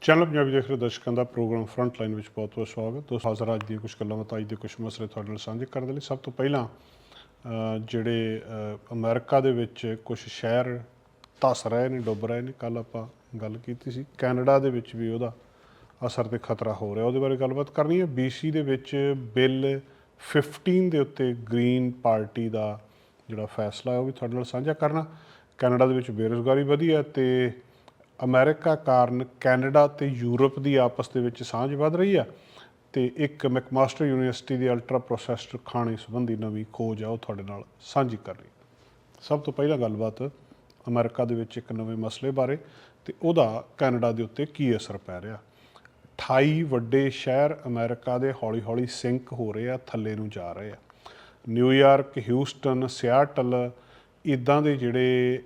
Channel Punjabi ਦੇਖ ਰਹੇ ਦਰਸ਼ਕਾਂ ਦਾ ਪ੍ਰੋਗਰਾਮ ਫਰੰਟ ਲਾਈਨ ਵਿੱਚ ਬਹੁਤ-ਬਹੁਤ ਸਵਾਗਤ। ਦੋਸਤੋ ਹਾਜ਼ਰ ਅੱਜ ਦੀਆਂ ਕੁਝ ਗੱਲਾਂ ਬਾਤਾਂ ਅੱਜ ਦੇ ਕੁਝ ਮਸਲੇ ਤੁਹਾਡੇ ਨਾਲ ਸਾਂਝੇ ਕਰਨ ਦੇ ਲਈ। ਸਭ ਤੋਂ ਪਹਿਲਾਂ ਜਿਹੜੇ ਅ, ਅਮਰੀਕਾ ਦੇ ਵਿੱਚ ਕੁਝ ਸ਼ਹਿਰ ਧੱਸ ਰਹੇ ਨੇ ਡੁੱਬ ਰਹੇ ਨੇ ਕੱਲ ਆਪਾਂ ਗੱਲ ਕੀਤੀ ਸੀ। ਕੈਨੇਡਾ ਦੇ ਵਿੱਚ ਵੀ ਉਹਦਾ ਅਸਰ ਤੇ ਖਤਰਾ ਹੋ ਰਿਹਾ। ਉਹਦੇ ਬਾਰੇ ਗੱਲਬਾਤ ਕਰਨੀ ਹੈ। BC ਦੇ ਵਿੱਚ ਬਿੱਲ 15 ਦੇ ਉੱਤੇ ਗ੍ਰੀਨ ਪਾਰਟੀ ਦਾ ਜਿਹੜਾ ਫੈਸਲਾ ਹੈ ਉਹ ਵੀ ਤੁਹਾਡੇ ਨਾਲ ਸਾਂਝਾ ਕਰਨਾ। ਕੈਨੇਡਾ ਦੇ ਵਿੱਚ ਬੇਰੁਜ਼ਗਾਰੀ ਵਧੀ ਹੈ ਤੇ ਅਮਰੀਕਾ ਕਾਰਨ ਕੈਨੇਡਾ ਤੇ ਯੂਰਪ ਦੀ ਆਪਸ ਦੇ ਵਿੱਚ ਸਾਂਝ ਵੱਧ ਰਹੀ ਆ ਤੇ ਇੱਕ ਮੈਕਮਾਸਟਰ ਯੂਨੀਵਰਸਿਟੀ ਦੀ ਅਲਟਰਾ ਪ੍ਰੋਸੈਸਡ ਖਾਣੇ ਸੰਬੰਧੀ ਨਵੀਂ ਖੋਜ ਆ, ਉਹ ਤੁਹਾਡੇ ਨਾਲ ਸਾਂਝੀ ਕਰ ਰਹੀ ਸਭ ਤੋਂ ਪਹਿਲਾਂ ਗੱਲਬਾਤ ਅਮਰੀਕਾ ਦੇ ਵਿੱਚ ਇੱਕ ਨਵੇਂ ਮਸਲੇ ਬਾਰੇ ਤੇ ਉਹਦਾ ਕੈਨੇਡਾ ਦੇ ਉੱਤੇ ਕੀ ਅਸਰ ਪੈ ਰਿਹਾ। 28 ਵੱਡੇ ਸ਼ਹਿਰ ਅਮਰੀਕਾ ਦੇ ਹੌਲੀ-ਹੌਲੀ ਸਿੰਕ ਹੋ ਰਹੇ ਆ, ਥੱਲੇ ਨੂੰ ਜਾ ਰਹੇ ਆ। ਨਿਊਯਾਰਕ ਹਿਊਸਟਨ, ਸਿਆਟਲ, ਇਦਾਂ ਦੇ ਜਿਹੜੇ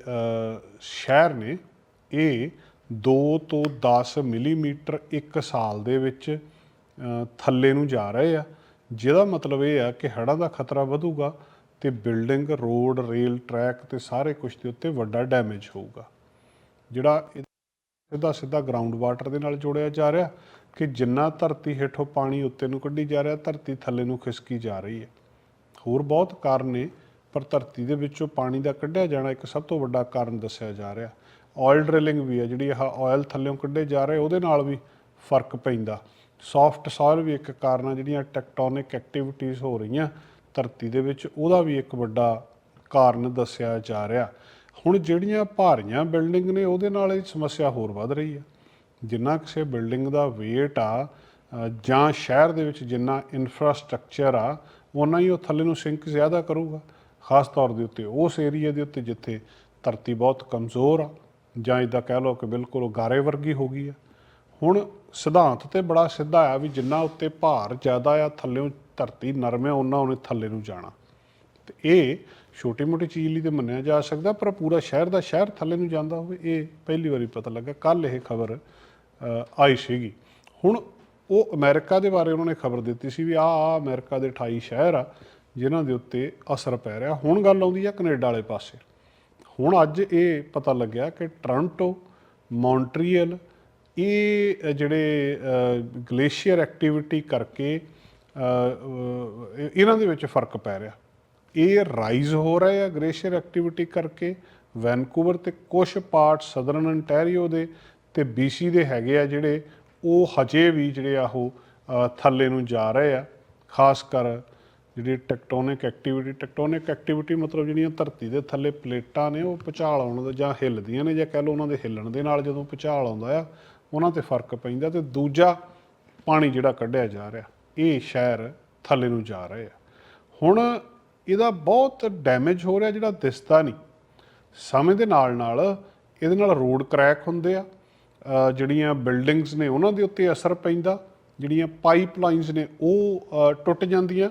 ਸ਼ਹਿਰ ਨੇ, ਇਹ 2 ਤੋਂ 10 ਮਿਲੀਮੀਟਰ ਇੱਕ ਸਾਲ ਦੇ ਵਿੱਚ ਥੱਲੇ ਨੂੰ ਜਾ ਰਹੇ ਆ। ਜਿਹਦਾ ਮਤਲਬ ਇਹ ਆ ਕਿ ਹੜ੍ਹਾਂ ਦਾ ਖਤਰਾ ਵਧੂਗਾ ਤੇ ਬਿਲਡਿੰਗ, ਰੋਡ, ਰੇਲ, ਟਰੈਕ ਤੇ ਸਾਰੇ ਕੁਝ ਦੇ ਉੱਤੇ ਵੱਡਾ ਡੈਮੇਜ ਹੋਊਗਾ। ਜਿਹੜਾ ਸਿੱਧਾ ਸਿੱਧਾ ਗਰਾਊਂਡ ਵਾਟਰ ਦੇ ਨਾਲ ਜੋੜਿਆ ਜਾ ਰਿਹਾ ਕਿ ਜਿੰਨਾ ਧਰਤੀ ਹੇਠੋਂ ਪਾਣੀ ਉੱਤੇ ਨੂੰ ਕੱਢੀ ਜਾ ਰਿਹਾ, ਧਰਤੀ ਥੱਲੇ ਨੂੰ ਖਿਸਕੀ ਜਾ ਰਹੀ ਹੈ। ਹੋਰ ਬਹੁਤ ਕਾਰਨ ਨੇ, ਪਰ ਧਰਤੀ ਦੇ ਵਿੱਚੋਂ ਪਾਣੀ ਦਾ ਕੱਢਿਆ ਜਾਣਾ ਇੱਕ ਸਭ ਤੋਂ ਵੱਡਾ ਕਾਰਨ ਦੱਸਿਆ ਜਾ ਰਿਹਾ। ਆਇਲ ਡ੍ਰਿਲਿੰਗ ਵੀ ਹੈ, ਜਿਹੜੀ ਆਹ ਆਇਲ ਥੱਲੇੋਂ ਕੱਢੇ ਜਾ ਰਹੇ, ਉਹਦੇ ਨਾਲ ਵੀ ਫ਼ਰਕ ਪੈਂਦਾ। ਸੌਫਟ ਸੋਇਲ ਵੀ ਇੱਕ ਕਾਰਨ ਆ, ਜਿਹੜੀਆਂ ਟੈਕਟੋਨਿਕ ਐਕਟੀਵਿਟੀਜ਼ ਹੋ ਰਹੀਆਂ ਧਰਤੀ ਦੇ ਵਿੱਚ, ਉਹਦਾ ਵੀ ਇੱਕ ਵੱਡਾ ਕਾਰਨ ਦੱਸਿਆ ਜਾ ਰਿਹਾ। ਹੁਣ ਜਿਹੜੀਆਂ ਭਾਰੀਆਂ ਬਿਲਡਿੰਗ ਨੇ, ਉਹਦੇ ਨਾਲ ਇਹ ਸਮੱਸਿਆ ਹੋਰ ਵੱਧ ਰਹੀ ਹੈ। ਜਿੰਨਾ ਕਿਸੇ ਬਿਲਡਿੰਗ ਦਾ weight ਆ ਜਾਂ ਸ਼ਹਿਰ ਦੇ ਵਿੱਚ ਜਿੰਨਾ ਇਨਫਰਾਸਟ੍ਰਕਚਰ ਆ ਉਨਾ ਹੀ ਉਹ ਥੱਲੇ ਨੂੰ ਸਿੰਕ ਜ਼ਿਆਦਾ ਕਰੂਗਾ। ਖਾਸ ਤੌਰ ਦੇ ਉੱਤੇ ਉਸ ਏਰੀਆ ਦੇ ਉੱਤੇ, ਜਿੱਥੇ ਧਰਤੀ ਬਹੁਤ ਕਮਜ਼ੋਰ ਆ। ਜਾਂ ਇਦਾਂ ਕਹਿ ਲਓ ਕਿ ਬਿਲਕੁਲ ਉਹ ਗਾਰੇ ਵਰਗੀ ਹੋ ਗਈ ਆ ਹੁਣ ਸਿਧਾਂਤ ਤੇ ਬੜਾ ਸਿੱਧਾ ਆ ਵੀ ਜਿੰਨਾ ਉੱਤੇ ਭਾਰ ਜ਼ਿਆਦਾ ਆ, ਥੱਲੇੋਂ ਧਰਤੀ ਨਰਮ ਆ ਉਹਨਾਂ ਉਹਨੇ ਥੱਲੇ ਨੂੰ ਜਾਣਾ। ਤੇ ਇਹ ਛੋਟੀ ਮੋਟੀ ਚੀਜ਼ ਲਈ ਤੇ ਮੰਨਿਆ ਜਾ ਸਕਦਾ, ਪਰ ਪੂਰਾ ਸ਼ਹਿਰ ਦਾ ਸ਼ਹਿਰ ਥੱਲੇ ਨੂੰ ਜਾਂਦਾ ਹੋਵੇ, ਇਹ ਪਹਿਲੀ ਵਾਰੀ ਪਤਾ ਲੱਗਾ। ਕੱਲ ਇਹ ਖਬਰ ਆਈ ਸੀਗੀ। ਹੁਣ ਉਹ ਅਮਰੀਕਾ ਦੇ ਬਾਰੇ ਉਹਨਾਂ ਨੇ ਖਬਰ ਦਿੱਤੀ ਸੀ ਵੀ ਆ ਆ ਅਮਰੀਕਾ ਦੇ 28 ਸ਼ਹਿਰ ਆ, ਜਿਨ੍ਹਾਂ ਦੇ ਉੱਤੇ ਅਸਰ ਪੈ ਰਿਹਾ। ਹੁਣ ਗੱਲ ਆਉਂਦੀ ਆ ਕੈਨੇਡਾ ਵਾਲੇ ਪਾਸੇ। ਹੁਣ ਅੱਜ ਇਹ ਪਤਾ ਲੱਗਿਆ ਕਿ ਟੋਰਾਂਟੋ, ਮੌਂਟਰੀਅਲ, ਇਹ ਜਿਹੜੇ ਗਲੇਸ਼ੀਅਰ ਐਕਟੀਵਿਟੀ ਕਰਕੇ ਇਹਨਾਂ ਦੇ ਵਿੱਚ ਫ਼ਰਕ ਪੈ ਰਿਹਾ। ਇਹ ਰਾਈਜ਼ ਹੋ ਰਹੇ ਆ ਗਲੇਸ਼ੀਅਰ ਐਕਟੀਵਿਟੀ ਕਰਕੇ। ਵੈਨਕੂਵਰ ਤੇ ਕੁਝ ਪਾਰਟ ਸਦਰਨ ਅੰਟੈਰੀਓ ਦੇ ਤੇ BC ਦੇ ਹੈਗੇ ਆ ਜਿਹੜੇ, ਉਹ ਹਜੇ ਵੀ ਜਿਹੜੇ ਆ ਉਹ ਥੱਲੇ ਨੂੰ ਜਾ ਰਹੇ ਆ, ਖਾਸ ਕਰ ਜਿਹੜੀ ਟੈਕਟੋਨਿਕ ਐਕਟੀਵਿਟੀ ਟੈਕਟੋਨਿਕ ਐਕਟੀਵਿਟੀ ਮਤਲਬ ਜਿਹੜੀਆਂ ਧਰਤੀ ਦੇ ਥੱਲੇ ਪਲੇਟਾਂ ਨੇ, ਉਹ ਭੁਚਾਲ ਆਉਣ ਦਾ ਜਾਂ ਹਿੱਲਦੀਆਂ ਨੇ, ਜਾਂ ਕਹਿ ਲਓ ਉਹਨਾਂ ਦੇ ਹਿੱਲਣ ਦੇ ਨਾਲ ਜਦੋਂ ਭੁਚਾਲ ਆਉਂਦਾ ਆ, ਉਹਨਾਂ ਤੇ ਫ਼ਰਕ ਪੈਂਦਾ ਤੇ ਦੂਜਾ ਪਾਣੀ ਜਿਹੜਾ ਕੱਢਿਆ ਜਾ ਰਿਹਾ, ਇਹ ਸ਼ਹਿਰ ਥੱਲੇ ਨੂੰ ਜਾ ਰਹੇ ਆ। ਹੁਣ ਇਹਦਾ ਬਹੁਤ ਡੈਮੇਜ ਹੋ ਰਿਹਾ ਜਿਹੜਾ ਦਿਸਦਾ ਨਹੀਂ। ਸਮੇਂ ਦੇ ਨਾਲ ਨਾਲ ਇਹਦੇ ਨਾਲ ਰੋਡ ਕ੍ਰੈਕ ਹੁੰਦੇ ਆ ਜਿਹੜੀਆਂ ਬਿਲਡਿੰਗਸ ਨੇ ਉਹਨਾਂ ਦੇ ਉੱਤੇ ਅਸਰ ਪੈਂਦਾ, ਜਿਹੜੀਆਂ ਪਾਈਪਲਾਈਨਸ ਨੇ, ਉਹ ਟੁੱਟ ਜਾਂਦੀਆਂ।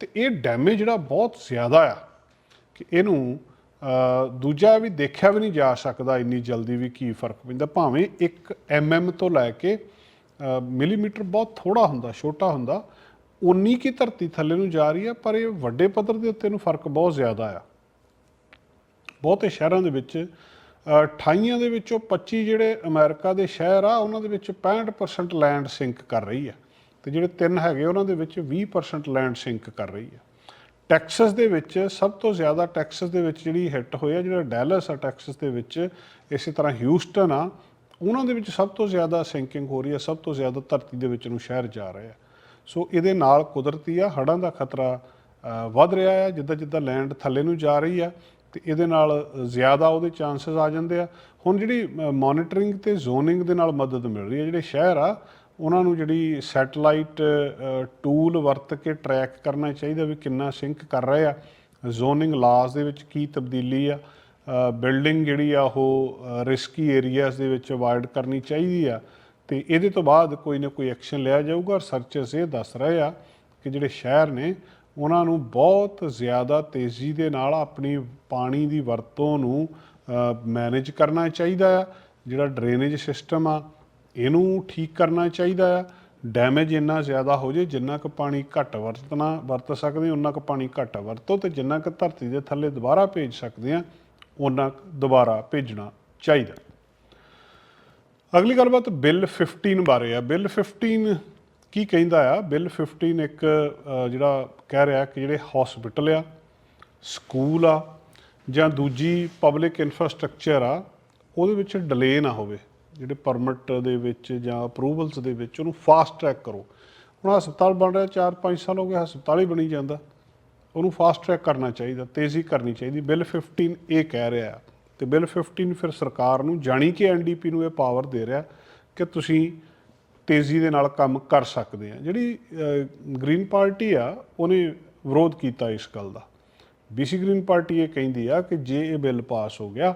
ਤੇ ਇਹ ਡੈਮੇਜ ਜਿਹੜਾ ਬਹੁਤ ਜ਼ਿਆਦਾ ਆ ਕਿ ਇਹਨੂੰ ਦੂਜਾ ਵੀ ਦੇਖਿਆ ਵੀ ਨਹੀਂ ਜਾ ਸਕਦਾ ਇੰਨੀ ਜਲਦੀ ਵੀ ਕੀ ਫ਼ਰਕ ਪੈਂਦਾ। ਭਾਵੇਂ 1 ਐਮਐਮ ਤੋਂ ਲੈ ਕੇ ਮਿਲੀਮੀਟਰ ਬਹੁਤ ਥੋੜਾ ਹੁੰਦਾ ਛੋਟਾ ਹੁੰਦਾ ਉਨੀ ਕੀ ਧਰਤੀ ਥੱਲੇ ਨੂੰ ਜਾ ਰਹੀ ਆ ਪਰ ਇਹ ਵੱਡੇ ਪੱਧਰ ਦੇ ਉੱਤੇ ਨੂੰ ਫ਼ਰਕ ਬਹੁਤ ਜ਼ਿਆਦਾ ਆ। ਬਹੁਤੇ ਸ਼ਹਿਰਾਂ ਦੇ ਵਿੱਚ ਅ, 28 ਦੇ ਵਿੱਚੋਂ 25 ਜਿਹੜੇ ਅਮਰੀਕਾ ਦੇ ਸ਼ਹਿਰ ਆ ਉਹਨਾਂ ਦੇ ਵਿੱਚ 65% ਲੈਂਡ ਸਿੰਕ ਕਰ ਰਹੀ ਆ। ਤੇ ਜਿਹੜੇ ਤਿੰਨ ਹੈਗੇ ਉਹਨਾਂ ਦੇ ਵਿੱਚ 20% ਲੈਂਡ ਸਿੰਕ ਕਰ ਰਹੀ ਆ ਟੈਕਸਸ ਦੇ ਵਿੱਚ ਸਭ ਤੋਂ ਜ਼ਿਆਦਾ ਟੈਕਸਸ ਦੇ ਵਿੱਚ ਜਿਹੜੀ ਹਿੱਟ ਹੋਈ ਹੋਇਆ ਜਿਹੜਾ ਡੈਲਸ ਆ ਟੈਕਸਸ ਦੇ ਵਿੱਚ, ਇਸੇ ਤਰ੍ਹਾਂ ਹਿਊਸਟਨ ਆ, ਉਹਨਾਂ ਦੇ ਵਿੱਚ ਸਭ ਤੋਂ ਜ਼ਿਆਦਾ ਸਿੰਕਿੰਗ ਹੋ ਰਹੀ ਹੈ, ਸਭ ਤੋਂ ਜ਼ਿਆਦਾ ਧਰਤੀ ਦੇ ਵਿੱਚ ਨੂੰ ਸ਼ਹਿਰ ਜਾ ਰਹੇ ਆ ਸੋ ਇਹਦੇ ਨਾਲ ਕੁਦਰਤੀ ਆ, ਹੜ੍ਹਾਂ ਦਾ ਖਤਰਾ ਵੱਧ ਰਿਹਾ ਹੈ, ਜਿੱਦਾਂ ਜਿੱਦਾਂ ਲੈਂਡ ਥੱਲੇ ਨੂੰ ਜਾ ਰਹੀ ਆ ਤੇ ਇਹਦੇ ਨਾਲ ਜ਼ਿਆਦਾ ਉਹਦੇ ਚਾਂਸਸ ਆ ਜਾਂਦੇ ਆ। ਹੁਣ ਜਿਹੜੀ ਮੋਨੀਟਰਿੰਗ ਤੇ ਜ਼ੋਨਿੰਗ ਦੇ ਨਾਲ ਮਦਦ ਮਿਲ ਰਹੀ ਹੈ, ਜਿਹੜੇ ਸ਼ਹਿਰ ਆ ਉਹਨਾਂ ਨੂੰ ਜਿਹੜੀ ਸੈਟਲਾਈਟ ਟੂਲ ਵਰਤ ਕੇ ਟਰੈਕ ਕਰਨਾ ਚਾਹੀਦਾ ਵੀ ਕਿੰਨਾ ਸਿੰਕ ਕਰ ਰਹੇ ਆ। ਜ਼ੋਨਿੰਗ ਲਾਜ਼ ਦੇ ਵਿੱਚ ਕੀ ਤਬਦੀਲੀ ਆ। ਬਿਲਡਿੰਗ ਜਿਹੜੀ ਆ ਉਹ ਰਿਸਕੀ ਏਰੀਆਜ਼ ਦੇ ਵਿੱਚ ਅਵਾਇਡ ਕਰਨੀ ਚਾਹੀਦੀ ਆ। ਤੇ ਇਹਦੇ ਤੋਂ ਬਾਅਦ ਕੋਈ ਨਾ ਕੋਈ ਐਕਸ਼ਨ ਲਿਆ ਜਾਊਗਾ ਰਿਸਰਚਰਸ ਇਹ ਦੱਸ ਰਹੇ ਆ ਕਿ ਜਿਹੜੇ ਸ਼ਹਿਰ ਨੇ, ਉਹਨਾਂ ਨੂੰ ਬਹੁਤ ਜ਼ਿਆਦਾ ਤੇਜ਼ੀ ਦੇ ਨਾਲ ਆਪਣੀ ਪਾਣੀ ਦੀ ਵਰਤੋਂ ਨੂੰ ਮੈਨੇਜ ਕਰਨਾ ਚਾਹੀਦਾ ਆ। ਜਿਹੜਾ ਡਰੇਨੇਜ ਸਿਸਟਮ ਆ ਇਹਨੂੰ ਠੀਕ ਕਰਨਾ ਚਾਹੀਦਾ ਆ। ਡੈਮੇਜ ਇੰਨਾ ਜ਼ਿਆਦਾ ਹੋ ਜੇ, ਜਿੰਨਾ ਕੁ ਪਾਣੀ ਘੱਟ ਵਰਤਣਾ, ਵਰਤ ਸਕਦੇ ਉਨਾ ਕੁ ਪਾਣੀ ਘੱਟ ਵਰਤੋ ਤੇ ਜਿੰਨਾ ਕੁ ਧਰਤੀ ਦੇ ਥੱਲੇ ਦੁਬਾਰਾ ਭੇਜ ਸਕਦੇ ਆ ਉਹਨਾਂ ਕੁ ਦੁਬਾਰਾ ਭੇਜਣਾ ਚਾਹੀਦਾ। ਅਗਲੀ ਗੱਲਬਾਤ ਬਿੱਲ 15 ਬਾਰੇ ਆ। ਬਿੱਲ 15 ਕੀ ਕਹਿੰਦਾ ਆ? ਬਿੱਲ 15 ਇੱਕ ਜਿਹੜਾ ਕਹਿ ਰਿਹਾ ਕਿ ਜਿਹੜੇ ਹਸਪੀਟਲ ਆ, ਸਕੂਲ ਆ ਜਾਂ ਦੂਜੀ ਪਬਲਿਕ ਇਨਫਰਾਸਟ੍ਰਕਚਰ ਆ, ਉਹਦੇ ਵਿੱਚ ਡਿਲੇ ਨਾ ਹੋਵੇ। ਜਿਹੜੇ ਪਰਮਿਟ ਦੇ ਵਿੱਚ ਜਾਂ ਅਪਰੂਵਲਸ ਦੇ ਵਿੱਚ ਉਹਨੂੰ ਫਾਸਟ ਟਰੈਕ ਕਰੋ। ਹੁਣ ਹਸਪਤਾਲ ਬਣ ਰਿਹਾ 4-5 ਸਾਲ ਹੋ ਗਏ, ਹਸਪਤਾਲ ਹੀ ਬਣੀ ਜਾਂਦਾ। ਉਹਨੂੰ ਫਾਸਟ ਟਰੈਕ ਕਰਨਾ ਚਾਹੀਦਾ, ਤੇਜ਼ੀ ਕਰਨੀ ਚਾਹੀਦੀ। ਬਿੱਲ 15 ਇਹ ਕਹਿ ਰਿਹਾ ਤੇ ਬਿੱਲ 15 ਫਿਰ ਸਰਕਾਰ ਨੂੰ ਜਾਣੀ ਕਿ ਐਨਡੀਪੀ ਨੂੰ ਇਹ ਪਾਵਰ ਦੇ ਰਿਹਾ ਕਿ ਤੁਸੀਂ ਤੇਜ਼ੀ ਦੇ ਨਾਲ ਕੰਮ ਕਰ ਸਕਦੇ ਆ। ਜਿਹੜੀ ਗ੍ਰੀਨ ਪਾਰਟੀ ਆ, ਉਹਨੇ ਵਿਰੋਧ ਕੀਤਾ ਇਸ ਗੱਲ ਦਾ। ਬੀਸੀ ਗ੍ਰੀਨ ਪਾਰਟੀ ਇਹ ਕਹਿੰਦੀ ਆ ਕਿ ਜੇ ਇਹ ਬਿੱਲ ਪਾਸ ਹੋ ਗਿਆ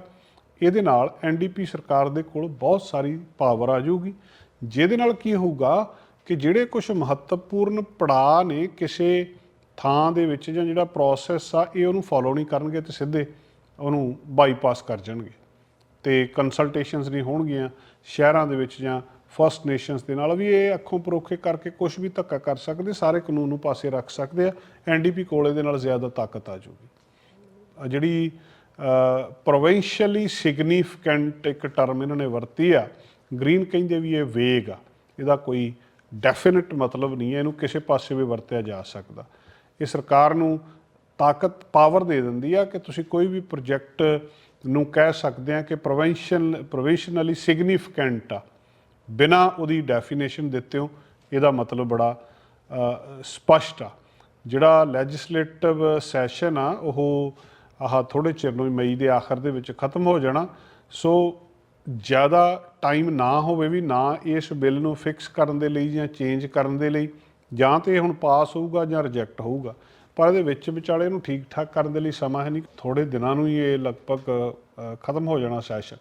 ਇਹਦੇ ਨਾਲ ਐਨਡੀਪੀ ਸਰਕਾਰ ਦੇ ਕੋਲ ਬਹੁਤ ਸਾਰੀ ਪਾਵਰ ਆ ਜਾਊਗੀ। ਜਿਹਦੇ ਨਾਲ ਕੀ ਹੋਊਗਾ ਕਿ ਜਿਹੜੇ ਕੁਝ ਮਹੱਤਵਪੂਰਨ ਪੜਾਅ ਨੇ ਕਿਸੇ ਥਾਂ ਦੇ ਵਿੱਚ ਜਾਂ ਜਿਹੜਾ ਪ੍ਰੋਸੈਸ ਆ, ਇਹ ਉਹਨੂੰ ਫੋਲੋ ਨਹੀਂ ਕਰਨਗੇ ਤੇ ਸਿੱਧੇ ਉਹਨੂੰ ਬਾਈਪਾਸ ਕਰ ਜਾਣਗੇ। ਤੇ ਕੰਸਲਟੇਸ਼ਨਸ ਨਹੀਂ ਹੋਣਗੀਆਂ ਸ਼ਹਿਰਾਂ ਦੇ ਵਿੱਚ ਜਾਂ ਫਰਸਟ ਨੇਸ਼ਨਸ ਦੇ ਨਾਲ ਵੀ ਇਹ ਅੱਖੋਂ ਪਰੋਖੇ ਕਰਕੇ ਕੁਝ ਵੀ ਧੱਕਾ ਕਰ ਸਕਦੇ, ਸਾਰੇ ਕਾਨੂੰਨ ਨੂੰ ਪਾਸੇ ਰੱਖ ਸਕਦੇ ਆ ਐਨਡੀਪੀ ਕੋਲ ਇਹਦੇ ਨਾਲ ਜ਼ਿਆਦਾ ਤਾਕਤ ਆ ਜੂਗੀ ਜਿਹੜੀ ਪ੍ਰੋਵਿੰਸ਼ੀਅਲੀ ਸਿਗਨੀਫੀਕੈਂਟ ਇੱਕ ਟਰਮ ਇਹਨਾਂ ਨੇ ਵਰਤੀ ਆ। ਗ੍ਰੀਨ ਕਹਿੰਦੇ ਵੀ ਇਹ ਵੇਗ ਆ। ਇਹਦਾ ਕੋਈ ਡੈਫੀਨਿਟ ਮਤਲਬ ਨਹੀਂ ਹੈ, ਇਹਨੂੰ ਕਿਸੇ ਪਾਸੇ ਵੀ ਵਰਤਿਆ ਜਾ ਸਕਦਾ। ਇਹ ਸਰਕਾਰ ਨੂੰ ਤਾਕਤ ਪਾਵਰ ਦੇ ਦਿੰਦੀ ਆ ਕਿ ਤੁਸੀਂ ਕੋਈ ਵੀ ਪ੍ਰੋਜੈਕਟ ਨੂੰ ਕਹਿ ਸਕਦੇ ਆ ਕਿ ਪ੍ਰੋਵਿੰਸ਼ੀਅਲ ਪ੍ਰੋਵਿੰਸ਼ਨਲੀ ਸਿਗਨੀਫੀਕੈਂਟ ਆ। ਬਿਨਾ ਉਹਦੀ ਡੈਫੀਨੇਸ਼ਨ ਦਿੱਤੇ ਹੋ, ਇਹਦਾ ਮਤਲਬ ਬੜਾ ਸਪਸ਼ਟ ਆ। ਜਿਹੜਾ ਲੈਜਿਸਲੇਟਿਵ ਸੈਸ਼ਨ ਆ, ਉਹ ਆਹ ਥੋੜੇ ਚਿਰ ਨੂੰ ਹੀ ਮਈ ਦੇ ਆਖਰ ਦੇ ਵਿੱਚ ਖਤਮ ਹੋ ਜਾਣਾ। ਸੋ ਜ਼ਿਆਦਾ ਟਾਈਮ ਨਾ ਹੋਵੇ ਵੀ ਨਾ ਇਸ ਬਿੱਲ ਨੂੰ ਫਿਕਸ ਕਰਨ ਦੇ ਲਈ ਜਾਂ ਚੇਂਜ ਕਰਨ ਦੇ ਲਈ, ਜਾਂ ਤੇ ਇਹ ਹੁਣ ਪਾਸ ਹੋਊਗਾ ਜਾਂ ਰਿਜੈਕਟ ਹੋਊਗਾ। ਪਰ ਇਹਦੇ ਵਿੱਚ ਵਿਚਾਲੇ ਨੂੰ ਠੀਕ ਠਾਕ ਕਰਨ ਦੇ ਲਈ ਸਮਾਂ ਹੈ ਨਹੀਂ। ਥੋੜੇ ਦਿਨਾਂ ਨੂੰ ਹੀ ਇਹ ਲਗਭਗ ਖਤਮ ਹੋ ਜਾਣਾ ਸੈਸ਼ਨ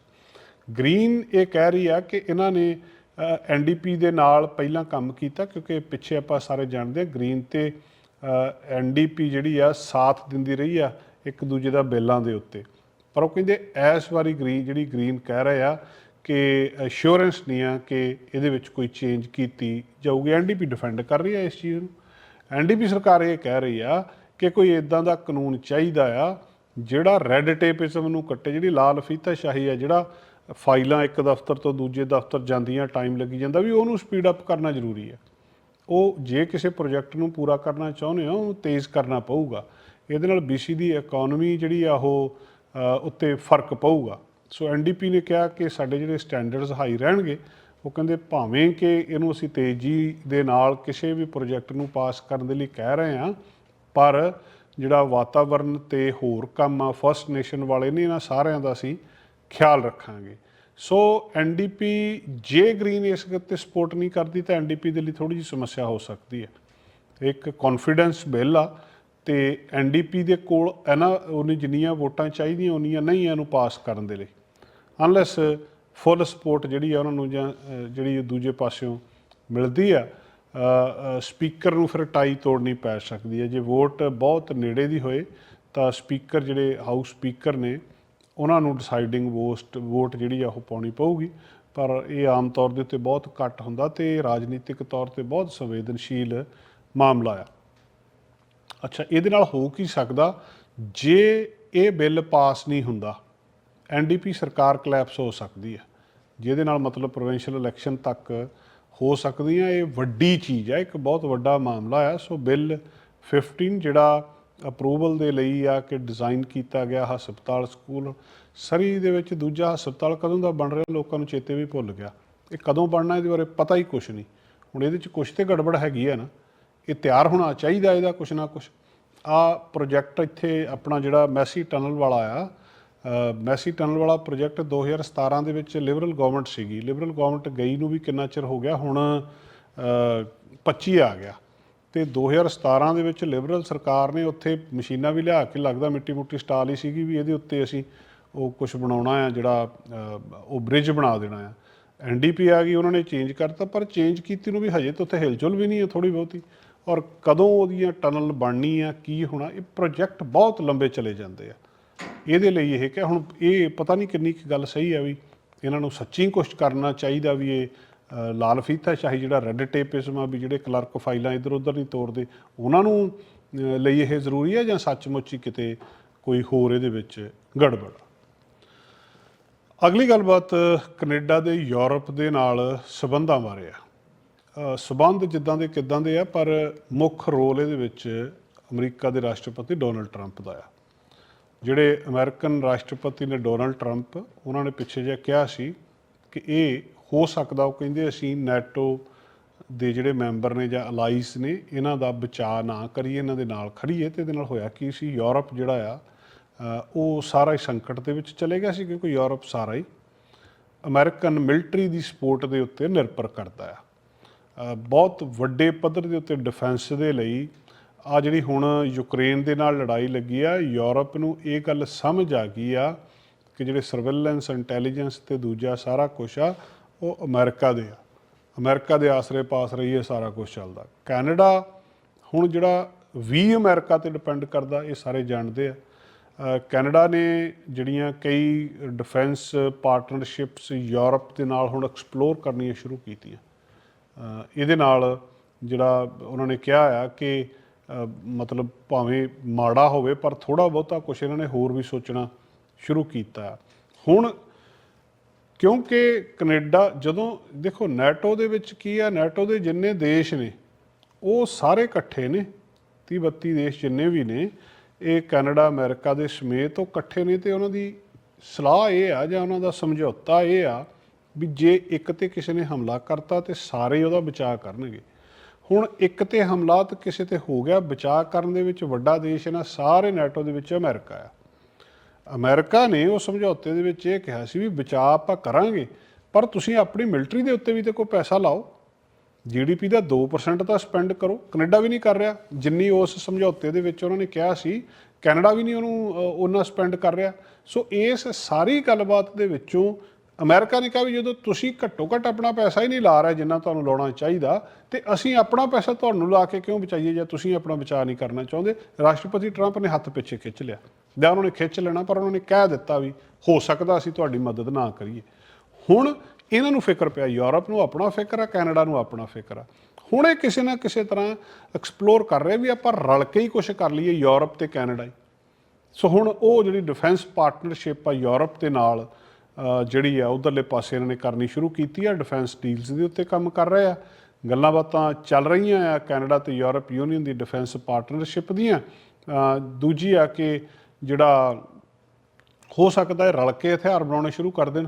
ਗ੍ਰੀਨ ਇਹ ਕਹਿ ਰਹੀ ਆ ਕਿ ਇਹਨਾਂ ਨੇ ਐਨਡੀਪੀ ਦੇ ਨਾਲ ਪਹਿਲਾਂ ਕੰਮ ਕੀਤਾ, ਕਿਉਂਕਿ ਪਿੱਛੇ ਆਪਾਂ ਸਾਰੇ ਜਾਣਦੇ ਆ ਗ੍ਰੀਨ ਤੇ ਐਨਡੀਪੀ ਜਿਹੜੀ ਆ ਸਾਥ ਦਿੰਦੀ ਰਹੀ ਆ ਇੱਕ ਦੂਜੇ ਦਾ ਬਿੱਲਾਂ ਦੇ ਉੱਤੇ। ਪਰ ਉਹ ਕਹਿੰਦੇ ਇਸ ਵਾਰੀ ਗ੍ਰੀਨ ਜਿਹੜੀ ਗ੍ਰੀਨ ਕਹਿ ਰਹੇ ਆ ਕਿ ਅਸ਼ੋਰੈਂਸ ਨਹੀਂ ਆ ਕਿ ਇਹਦੇ ਵਿੱਚ ਕੋਈ ਚੇਂਜ ਕੀਤੀ ਜਾਊਗੀ। ਐਨਡੀਪੀ ਡਿਫੈਂਡ ਕਰ ਰਹੀ ਹੈ ਇਸ ਚੀਜ਼ ਨੂੰ। ਐਨਡੀਪੀ ਸਰਕਾਰ ਇਹ ਕਹਿ ਰਹੀ ਆ ਕਿ ਕੋਈ ਇਦਾਂ ਦਾ ਕਾਨੂੰਨ ਚਾਹੀਦਾ ਆ, ਜਿਹੜਾ ਰੈੱਡ ਟੇਪਿਜ਼ਮ ਨੂੰ ਕੱਟੇ। ਜਿਹੜੀ ਲਾਲ ਫੀਤਾਸ਼ਾਹੀ ਆ, ਜਿਹੜਾ ਫਾਈਲਾਂ ਇੱਕ ਦਫ਼ਤਰ ਤੋਂ ਦੂਜੇ ਦਫ਼ਤਰ ਜਾਂਦੀਆਂ ਟਾਈਮ ਲੱਗੀ ਜਾਂਦਾ, ਵੀ ਉਹਨੂੰ ਸਪੀਡ ਅਪ ਕਰਨਾ ਜ਼ਰੂਰੀ ਹੈ ਉਹ ਜੇ ਕਿਸੇ ਪ੍ਰੋਜੈਕਟ ਨੂੰ ਪੂਰਾ ਕਰਨਾ ਚਾਹੁੰਦੇ ਹੋ ਉਹ ਤੇਜ਼ ਕਰਨਾ ਪਊਗਾ। ਇਹਦੇ ਨਾਲ BC ਦੀ ਇਕਨੋਮੀ ਜਿਹੜੀ ਆ ਉਹ ਉੱਤੇ ਫ਼ਰਕ ਪਊਗਾ। ਸੋ ਐਨਡੀਪੀ ਨੇ ਕਿਹਾ ਕਿ ਸਾਡੇ ਜਿਹੜੇ ਸਟੈਂਡਰਡਸ ਹਾਈ ਰਹਿਣਗੇ, ਉਹ ਕਹਿੰਦੇ ਭਾਵੇਂ ਕਿ ਇਹਨੂੰ ਅਸੀਂ ਤੇਜ਼ੀ ਦੇ ਨਾਲ ਕਿਸੇ ਵੀ ਪ੍ਰੋਜੈਕਟ ਨੂੰ ਪਾਸ ਕਰਨ ਦੇ ਲਈ ਕਹਿ ਰਹੇ ਹਾਂ, ਪਰ ਜਿਹੜਾ ਵਾਤਾਵਰਣ ਤੇ ਹੋਰ ਕੰਮ ਆ ਫਰਸਟ ਨੇਸ਼ਨ ਵਾਲੇ ਨੇ ਇਹਨਾਂ ਸਾਰਿਆਂ ਦਾ ਅਸੀਂ ਖਿਆਲ ਰੱਖਾਂਗੇ। ਸੋ ਐਨਡੀਪੀ ਜੇ ਗ੍ਰੀਨ ਇਸ ਗੱਲ ਤੇ ਸਪੋਰਟ ਨਹੀਂ ਕਰਦੀ, ਤਾਂ ਐਨਡੀਪੀ ਦੇ ਲਈ ਥੋੜੀ ਜਿਹੀ ਸਮੱਸਿਆ ਹੋ ਸਕਦੀ ਹੈ। ਇੱਕ ਕੌਨਫੀਡੈਂਸ ਬਿੱਲ ਆ ਤੇ ਐਨਡੀਪੀ ਦੇ ਕੋਲ ਇਹਨਾਂ, ਉਹਨੇ ਜਿੰਨੀਆਂ ਵੋਟਾਂ ਚਾਹੀਦੀਆਂ, ਉਨੀਆਂ ਨਹੀਂ ਇਹਨੂੰ ਪਾਸ ਕਰਨ ਦੇ ਲਈ। ਅਨਲੈਸ ਫੁੱਲ ਸਪੋਰਟ ਜਿਹੜੀ ਆ ਉਹਨਾਂ ਨੂੰ ਜਾਂ ਜਿਹੜੀ ਦੂਜੇ ਪਾਸਿਓਂ ਮਿਲਦੀ ਆ ਸਪੀਕਰ ਨੂੰ ਫਿਰ ਟਾਈ ਤੋੜਨੀ ਪੈ ਸਕਦੀ ਹੈ ਜੇ ਵੋਟ ਬਹੁਤ ਨੇੜੇ ਦੀ ਹੋਏ, ਤਾਂ ਸਪੀਕਰ ਜਿਹੜੇ ਹਾਊਸ ਸਪੀਕਰ ਨੇ, ਉਹਨਾਂ ਨੂੰ ਡਿਸਾਈਡਿੰਗ ਵੋਟ ਵੋਟ ਜਿਹੜੀ ਆ ਉਹ ਪਾਉਣੀ ਪਊਗੀ। ਪਰ ਇਹ ਆਮ ਤੌਰ ਦੇ ਉੱਤੇ ਬਹੁਤ ਘੱਟ ਹੁੰਦਾ ਤੇ ਰਾਜਨੀਤਿਕ ਤੌਰ ਤੇ ਬਹੁਤ ਸੰਵੇਦਨਸ਼ੀਲ ਮਾਮਲਾ ਆ। ਅੱਛਾ, ਇਹਦੇ ਨਾਲ ਹੋ ਕੀ ਸਕਦਾ? ਜੇ ਇਹ ਬਿੱਲ ਪਾਸ ਨਹੀਂ ਹੁੰਦਾ ਐਨਡੀਪੀ ਸਰਕਾਰ ਕਲੈਪਸ ਹੋ ਸਕਦੀ ਹੈ। ਜਿਹਦੇ ਨਾਲ ਮਤਲਬ ਪ੍ਰੋਵਿੰਸ਼ੀਅਲ ਇਲੈਕਸ਼ਨ ਤੱਕ ਹੋ ਸਕਦੀਆਂ ਇਹ ਵੱਡੀ ਚੀਜ਼ ਹੈ, ਇੱਕ ਬਹੁਤ ਵੱਡਾ ਮਾਮਲਾ ਹੈ। ਸੋ ਬਿੱਲ 15 ਜਿਹੜਾ ਅਪਰੂਵਲ ਦੇ ਲਈ ਆ ਕਿ ਡਿਜ਼ਾਈਨ ਕੀਤਾ ਗਿਆ ਹਸਪਤਾਲ, ਸਕੂਲ, ਸਰੀ ਦੇ ਵਿੱਚ ਦੂਜਾ ਹਸਪਤਾਲ ਕਦੋਂ ਦਾ ਬਣ ਰਿਹਾ ਲੋਕਾਂ ਨੂੰ ਚੇਤੇ ਵੀ ਭੁੱਲ ਗਿਆ। ਇਹ ਕਦੋਂ ਬਣਨਾ, ਇਹਦੇ ਬਾਰੇ ਪਤਾ ਹੀ ਕੁਝ ਨਹੀਂ। ਹੁਣ ਇਹਦੇ ਚ ਕੁਝ ਤੇ ਗੜਬੜ ਹੈਗੀ ਹੈ ਨਾ। ਇਹ ਤਿਆਰ ਹੋਣਾ ਚਾਹੀਦਾ ਇਹਦਾ ਕੁਛ ਨਾ ਕੁਛ। ਆ ਪ੍ਰੋਜੈਕਟ ਇੱਥੇ ਆਪਣਾ ਜਿਹੜਾ ਮੈਸੀ ਟਨਲ ਵਾਲਾ ਆ ਮੈਸੀ ਟਨਲ ਵਾਲਾ ਪ੍ਰੋਜੈਕਟ 2017 ਦੇ ਵਿੱਚ ਲਿਬਰਲ ਗਵਰਨਮੈਂਟ ਸੀਗੀ। ਲਿਬਰਲ ਗਵਰਨਮੈਂਟ ਗਈ ਨੂੰ ਵੀ ਕਿੰਨਾ ਚਿਰ ਹੋ ਗਿਆ? ਹੁਣ ਅ, 25 ਆ ਗਿਆ। ਤੇ 2017 ਦੇ ਵਿੱਚ ਲਿਬਰਲ ਸਰਕਾਰ ਨੇ ਉੱਥੇ ਮਸ਼ੀਨਾਂ ਵੀ ਲਿਆ ਕੇ ਲੱਗਦਾ ਮਿੱਟੀ ਮੁੱਟੀ ਸਟਾਲ ਹੀ ਸੀਗੀ ਵੀ ਇਹਦੇ ਉੱਤੇ ਅਸੀਂ ਉਹ ਕੁਝ ਬਣਾਉਣਾ ਆ ਜਿਹੜਾ ਉਹ ਬ੍ਰਿਜ ਬਣਾ ਦੇਣਾ ਆ। ਐਨਡੀਪੀ ਆ ਗਈ ਉਹਨਾਂ ਨੇ ਚੇਂਜ ਕਰਤਾ ਪਰ ਚੇਂਜ ਕੀਤੀ ਨੂੰ ਵੀ ਹਜੇ ਤਾਂ ਉੱਥੇ ਹਿਲਚੁਲ ਵੀ ਨਹੀਂ ਹੈ ਥੋੜੀ ਬਹੁਤੀ। ਔਰ ਕਦੋਂ ਉਹਦੀਆਂ ਟਨਲ ਬਣਨੀ ਆ ਕੀ ਹੋਣਾ, ਇਹ ਪ੍ਰੋਜੈਕਟ ਬਹੁਤ ਲੰਬੇ ਚਲੇ ਜਾਂਦੇ ਆ। ਇਹਦੇ ਲਈ ਇਹ ਕਿ ਹੁਣ ਇਹ ਪਤਾ ਨਹੀਂ ਕਿੰਨੀ ਕੁ ਗੱਲ ਸਹੀ ਆ ਵੀ ਇਹਨਾਂ ਨੂੰ ਸੱਚੀ ਕੋਸ਼ਿਸ਼ ਕਰਨਾ ਚਾਹੀਦਾ ਵੀ ਇਹ ਲਾਲ ਫੀਤਾ ਸ਼ਾਹੀ ਜਿਹੜਾ ਰੈੱਡ ਟੇਪਿਸਮ ਆ ਵੀ ਜਿਹੜੇ ਕਲਰਕ ਫਾਈਲਾਂ ਇੱਧਰ ਉੱਧਰ ਨਹੀਂ ਤੋਰਦੇ, ਉਹਨਾਂ ਨੂੰ ਲਈ ਇਹ ਜ਼ਰੂਰੀ ਹੈ ਜਾਂ ਸੱਚਮੁੱਚ ਹੀ ਕਿਤੇ ਕੋਈ ਹੋਰ ਇਹਦੇ ਵਿੱਚ ਗੜਬੜ? ਅਗਲੀ ਗੱਲਬਾਤ ਕੈਨੇਡਾ ਦੇ ਯੂਰਪ ਦੇ ਨਾਲ ਸਬੰਧਾਂ ਬਾਰੇ ਆ। ਸਬੰਧ ਜਿੱਦਾਂ ਦੇ ਕਿੱਦਾਂ ਦੇ ਆ, ਪਰ ਮੁੱਖ ਰੋਲ ਇਹਦੇ ਵਿੱਚ ਅਮਰੀਕਾ ਦੇ ਰਾਸ਼ਟਰਪਤੀ ਡੋਨਲਡ ਟਰੰਪ ਦਾ ਆ। ਜਿਹੜੇ ਅਮਰੀਕਨ ਰਾਸ਼ਟਰਪਤੀ ਨੇ ਡੋਨਲਡ ਟਰੰਪ, ਉਹਨਾਂ ਨੇ ਪਿੱਛੇ ਜਿਹਾ ਕਿਹਾ ਸੀ ਕਿ ਇਹ ਹੋ ਸਕਦਾ, ਉਹ ਕਹਿੰਦੇ ਅਸੀਂ ਨੈਟੋ ਦੇ ਜਿਹੜੇ ਮੈਂਬਰ ਨੇ ਜਾਂ ਅਲਾਈਸ ਨੇ, ਇਹਨਾਂ ਦਾ ਬਚਾਅ ਨਾ ਕਰੀਏ, ਇਹਨਾਂ ਦੇ ਨਾਲ ਖੜੀਏ ਤੇ ਇਹਦੇ ਨਾਲ ਹੋਇਆ ਕੀ ਸੀ? ਯੂਰਪ ਜਿਹੜਾ ਆ ਉਹ ਸਾਰਾ ਹੀ ਸੰਕਟ ਦੇ ਵਿੱਚ ਚਲੇ ਗਿਆ ਸੀ ਕਿਉਂਕਿ ਯੂਰਪ ਸਾਰਾ ਹੀ ਅਮਰੀਕਨ ਮਿਲਟਰੀ ਦੀ ਸਪੋਰਟ ਦੇ ਉੱਤੇ ਨਿਰਭਰ ਕਰਦਾ ਆ। ਬਹੁਤ ਵੱਡੇ ਪੱਧਰ ਦੇ ਉੱਤੇ ਡਿਫੈਂਸ ਦੇ ਲਈ ਆ ਜਿਹੜੀ ਹੁਣ ਯੂਕਰੇਨ ਦੇ ਨਾਲ ਲੜਾਈ ਲੱਗੀ ਆ ਯੂਰਪ ਨੂੰ ਇਹ ਗੱਲ ਸਮਝ ਆ ਗਈ ਆ ਕਿ ਜਿਹੜੇ ਸਰਵੇਲੈਂਸ ਇੰਟੈਲੀਜੈਂਸ ਤੇ ਦੂਜਾ ਸਾਰਾ ਕੁਝ ਆ, ਉਹ ਅਮਰੀਕਾ ਦੇ ਆ। ਅਮਰੀਕਾ ਦੇ ਆਸਰੇ ਪਾਸ ਰਹੀ ਹੈ ਸਾਰਾ ਕੁਝ ਚੱਲਦਾ। ਕੈਨੇਡਾ ਹੁਣ ਜਿਹੜਾ ਵੀ ਅਮਰੀਕਾ ਤੇ ਡਿਪੈਂਡ ਕਰਦਾ, ਇਹ ਸਾਰੇ ਜਾਣਦੇ ਆ। ਕੈਨੇਡਾ ਨੇ ਜਿਹੜੀਆਂ ਕਈ ਡਿਫੈਂਸ ਪਾਰਟਨਰਸ਼ਿਪਸ ਯੂਰਪ ਦੇ ਨਾਲ ਹੁਣ ਐਕਸਪਲੋਰ ਕਰਨੀਆਂ ਸ਼ੁਰੂ ਕੀਤੀਆਂ। ਇਹਦੇ ਨਾਲ ਜਿਹੜਾ ਉਹਨਾਂ ਨੇ ਕਿਹਾ ਆ ਕਿ ਮਤਲਬ ਭਾਵੇਂ ਮਾੜਾ ਹੋਵੇ, ਪਰ ਥੋੜਾ ਬਹੁਤਾ ਕੁਝ ਇਹਨਾਂ ਨੇ ਹੋਰ ਵੀ ਸੋਚਣਾ ਸ਼ੁਰੂ ਕੀਤਾ। ਹੁਣ ਕਿਉਂਕਿ ਕੈਨੇਡਾ ਜਦੋਂ, ਦੇਖੋ ਨੈਟੋ ਦੇ ਵਿੱਚ ਕੀ ਆ, ਨੈਟੋ ਦੇ ਜਿੰਨੇ ਦੇਸ਼ ਨੇ, ਉਹ ਸਾਰੇ ਇਕੱਠੇ ਨੇ 30 32 ਦੇਸ਼ ਜਿੰਨੇ ਵੀ ਨੇ, ਇਹ ਕੈਨੇਡਾ, ਅਮਰੀਕਾ ਦੇ ਸਮੇਤ ਉਹ ਇਕੱਠੇ ਨੇ ਤੇ ਉਹਨਾਂ ਦੀ ਸਲਾਹ ਇਹ ਆ ਜਾਂ ਉਹਨਾਂ ਦਾ ਸਮਝੌਤਾ ਇਹ ਆ ਵੀ ਜੇ ਇੱਕ ਤੇ ਕਿਸੇ ਨੇ ਹਮਲਾ ਕਰਤਾ ਤੇ ਸਾਰੇ ਉਹਦਾ ਬਚਾਅ ਕਰਨਗੇ। ਹੁਣ ਇੱਕ ਤੇ ਹਮਲਾ ਤਾਂ ਕਿਸੇ ਤੇ ਹੋ ਗਿਆ ਬਚਾਅ ਕਰਨ ਦੇ ਵਿੱਚ ਵੱਡਾ ਦੇਸ਼ ਇਹਨਾਂ ਸਾਰੇ ਨੈਟੋ ਦੇ ਵਿੱਚ ਅਮਰੀਕਾ ਆ। ਅਮਰੀਕਾ ਨੇ ਉਹ ਸਮਝੌਤੇ ਦੇ ਵਿੱਚ ਇਹ ਕਿਹਾ ਸੀ ਵੀ ਬਚਾਅ ਆਪਾਂ ਕਰਾਂਗੇ ਪਰ ਤੁਸੀਂ ਆਪਣੀ ਮਿਲਟਰੀ ਦੇ ਉੱਤੇ ਵੀ ਤੇ ਕੋਈ ਪੈਸਾ ਲਾਓ। ਜੀਡੀਪੀ ਦਾ 2% ਤਾਂ ਸਪੈਂਡ ਕਰੋ ਕੈਨੇਡਾ ਵੀ ਨਹੀਂ ਕਰ ਰਿਹਾ। ਜਿੰਨੀ ਉਸ ਸਮਝੌਤੇ ਦੇ ਵਿੱਚ ਉਹਨਾਂ ਨੇ ਕਿਹਾ ਸੀ ਕੈਨੇਡਾ ਵੀ ਨਹੀਂ ਉਹਨੂੰ ਅ, ਉਹਨਾਂ ਸਪੈਂਡ ਕਰ ਰਿਹਾ। ਸੋ ਇਸ ਸਾਰੀ ਗੱਲਬਾਤ ਦੇ ਵਿੱਚੋਂ ਅਮਰੀਕਾ ਨੇ ਕਿਹਾ ਵੀ ਜਦੋਂ ਤੁਸੀਂ ਘੱਟੋ ਘੱਟ ਆਪਣਾ ਪੈਸਾ ਹੀ ਨਹੀਂ ਲਾ ਰਹੇ ਜਿੰਨਾ ਤੁਹਾਨੂੰ ਲਾਉਣਾ ਚਾਹੀਦਾ, ਤੇ ਅਸੀਂ ਆਪਣਾ ਪੈਸਾ ਤੁਹਾਨੂੰ ਲਾ ਕੇ ਕਿਉਂ ਬਚਾਈਏ ਜਾਂ ਤੁਸੀਂ ਆਪਣਾ ਬਚਾਅ ਨਹੀਂ ਕਰਨਾ ਚਾਹੁੰਦੇ? ਰਾਸ਼ਟਰਪਤੀ ਟਰੰਪ ਨੇ ਹੱਥ ਪਿੱਛੇ ਖਿੱਚ ਲਿਆ। ਜਾਂ ਉਹਨਾਂ ਨੇ ਖਿੱਚ ਲੈਣਾ, ਪਰ ਉਹਨਾਂ ਨੇ ਕਹਿ ਦਿੱਤਾ ਵੀ ਹੋ ਸਕਦਾ ਅਸੀਂ ਤੁਹਾਡੀ ਮਦਦ ਨਾ ਕਰੀਏ। ਹੁਣ ਇਹਨਾਂ ਨੂੰ ਫਿਕਰ ਪਿਆ, ਯੂਰਪ ਨੂੰ ਆਪਣਾ ਫਿਕਰ ਆ, ਕੈਨੇਡਾ ਨੂੰ ਆਪਣਾ ਫਿਕਰ ਆ। ਹੁਣ ਇਹ ਕਿਸੇ ਨਾ ਕਿਸੇ ਤਰ੍ਹਾਂ ਐਕਸਪਲੋਰ ਕਰ ਰਹੇ ਵੀ ਆਪਾਂ ਰਲ ਕੇ ਹੀ ਕੁਝ ਕਰ ਲਈਏ, ਯੂਰਪ ਤੇ ਕੈਨੇਡਾ ਹੀ। ਸੋ ਹੁਣ ਉਹ ਜਿਹੜੀ ਡਿਫੈਂਸ ਪਾਰਟਨਰਸ਼ਿਪ ਆ, ਯੂਰਪ ਦੇ ਨਾਲ ਜਿਹੜੀ ਆ, ਉਧਰਲੇ ਪਾਸੇ ਇਹਨਾਂ ਨੇ ਕਰਨੀ ਸ਼ੁਰੂ ਕੀਤੀ ਆ ਡਿਫੈਂਸ ਡੀਲਸ ਦੇ ਉੱਤੇ ਕੰਮ ਕਰ ਰਹੇ ਆ। ਗੱਲਾਂ ਬਾਤਾਂ ਚੱਲ ਰਹੀਆਂ ਆ, ਕੈਨੇਡਾ ਤੇ ਯੂਰਪ ਯੂਨੀਅਨ ਦੀ ਡਿਫੈਂਸ ਪਾਰਟਨਰਸ਼ਿਪ ਦੀਆਂ। ਦੂਜੀ ਆ ਕਿ ਜਿਹੜਾ ਹੋ ਸਕਦਾ ਹੈ, ਰਲ ਕੇ ਹਥਿਆਰ ਬਣਾਉਣੇ ਸ਼ੁਰੂ ਕਰ ਦੇਣ।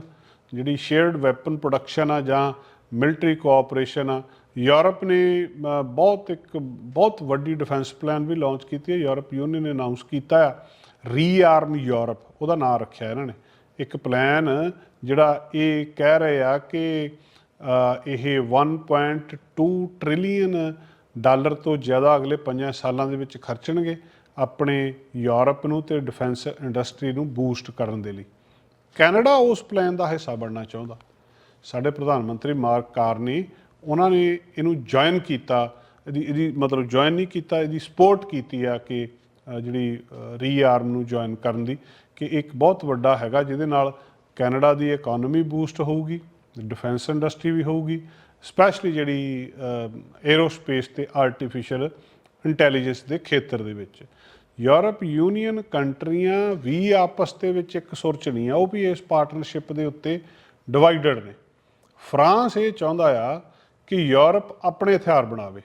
ਜਿਹੜੀ ਸ਼ੇਅਰਡ ਵੈਪਨ ਪ੍ਰੋਡਕਸ਼ਨ ਆ ਜਾਂ ਮਿਲਟਰੀ ਕੋਆਪਰੇਸ਼ਨ ਆ, ਯੂਰਪ ਨੇ ਬਹੁਤ ਇੱਕ, ਬਹੁਤ ਵੱਡੀ ਡਿਫੈਂਸ ਪਲਾਨ ਵੀ ਲਾਂਚ ਕੀਤੀ ਹੈ ਯੂਰਪ ਯੂਨੀਅਨ ਨੇ ਅਨਾਉਂਸ ਕੀਤਾ ਆ ਰੀਆਰਮ ਯੂਰਪ, ਉਹਦਾ ਨਾਮ ਰੱਖਿਆ ਇਹਨਾਂ ਨੇ। ਇੱਕ ਪਲਾਨ ਜਿਹੜਾ ਇਹ ਕਹਿ ਰਹੇ ਆ ਕਿ ਅ, ਇਹ 1.2 ਟ੍ਰਿਲੀਅਨ ਡਾਲਰ ਤੋਂ ਜ਼ਿਆਦਾ ਅਗਲੇ 5 ਸਾਲਾਂ ਦੇ ਵਿੱਚ ਖਰਚਣਗੇ ਆਪਣੇ ਯੂਰਪ ਨੂੰ ਤੇ ਡਿਫੈਂਸ ਇੰਡਸਟਰੀ ਨੂੰ ਬੂਸਟ ਕਰਨ ਦੇ ਲਈ। ਕੈਨੇਡਾ ਉਸ ਪਲਾਨ ਦਾ ਹਿੱਸਾ ਬਣਨਾ ਚਾਹੁੰਦਾ। ਸਾਡੇ ਪ੍ਰਧਾਨ ਮੰਤਰੀ ਮਾਰਕ ਕਾਰਨੀ ਉਹਨਾਂ ਨੇ ਇਹਨੂੰ ਜੁਆਇਨ ਕੀਤਾ ਇਹਦੀ ਇਹਦੀ ਮਤਲਬ ਜੁਆਇਨ ਨਹੀਂ ਕੀਤਾ ਇਹਦੀ ਸਪੋਰਟ ਕੀਤੀ ਆ ਕਿ ਜਿਹੜੀ ਰੀਆਰਮ ਨੂੰ ਜੁਆਇਨ ਕਰਨ ਦੀ। ਕਿ ਇੱਕ ਬਹੁਤ ਵੱਡਾ ਹੈਗਾ ਜਿਹਦੇ ਨਾਲ ਕੈਨੇਡਾ ਦੀ ਇਕਨੋਮੀ ਬੂਸਟ ਹੋਊਗੀ ਡਿਫੈਂਸ ਇੰਡਸਟਰੀ ਵੀ ਹੋਊਗੀ ਸਪੈਸ਼ਲੀ ਜਿਹੜੀ 에ਅਰੋਸਪੇਸ ਤੇ ਆਰਟੀਫੀਸ਼ੀਅਲ ਇੰਟੈਲੀਜੈਂਸ ਦੇ ਖੇਤਰ ਦੇ ਵਿੱਚ। ਯੂਰਪ ਯੂਨੀਅਨ ਕੰਟਰੀਆਂ ਵੀ ਆਪਸ ਦੇ ਵਿੱਚ ਇੱਕ ਸੁਰ ਚ ਨਹੀਂ ਆ, ਉਹ ਵੀ ਇਸ ਪਾਰਟਨਰਸ਼ਿਪ ਦੇ ਉੱਤੇ ਡਿਵਾਈਡਡ ਨੇ। ਫਰਾਂਸ ਇਹ ਚਾਹੁੰਦਾ ਆ ਕਿ ਯੂਰਪ ਆਪਣੇ ਹਥਿਆਰ ਬਣਾਵੇ